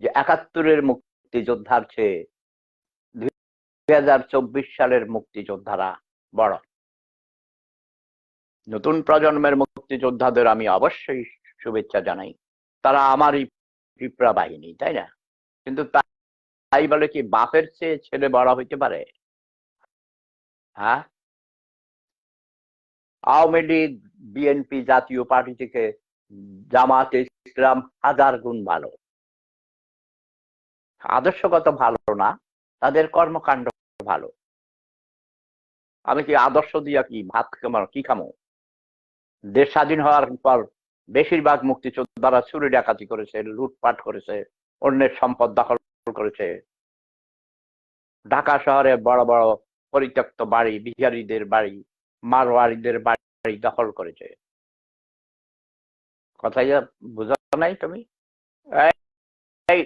যে একাত্তরের মুক্তিযোদ্ধার চেয়ে দুই চব্বিশ সালের মুক্তিযোদ্ধারা বড়। নতুন প্রজন্মের মুক্তিযোদ্ধাদের আমি অবশ্যই শুভেচ্ছা জানাই। তারা আমারই পিঁপড়া বাহিনী, তাই না? কিন্তু তাই বলে কি বাপের চেয়ে ছেলে বড় হইতে পারে? হ্যাঁ? আওয়ামী লীগ, বিএনপি জাতীয় পার্টি থেকে জামাতে ইসলাম হাজার গুণ ভালো। আদর্শগত ভালো না, তাদের কর্মকাণ্ড ভালো। আমি কি আদর্শ দিয়া কি ভাত খামার কি খামো? দেশ স্বাধীন হওয়ার পর বেশিরভাগ মুক্তিযোদ্ধারা চুরি, ডাকাতি করেছে, লুটপাট করেছে, অন্যের সম্পদ দখল করেছে। ঢাকা শহরে বড় বড় পরিত্যক্ত বাড়ি, বিহারীদের বাড়ি মারোয়ারিদের বাড়ি দখল করেছে। কথাই বোঝা নাই তুমি?